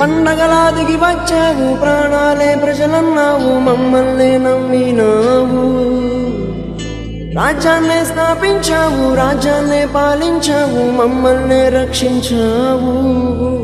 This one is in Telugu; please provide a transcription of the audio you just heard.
పండగలా దిగి వచ్చావు ప్రాణాలే ప్రజలన్నావు మమ్మల్ని నమ్మినావు. రాజ్యాన్నే స్థాపించావు రాజ్యాన్నే పాలించావు మమ్మల్ని రక్షించావు.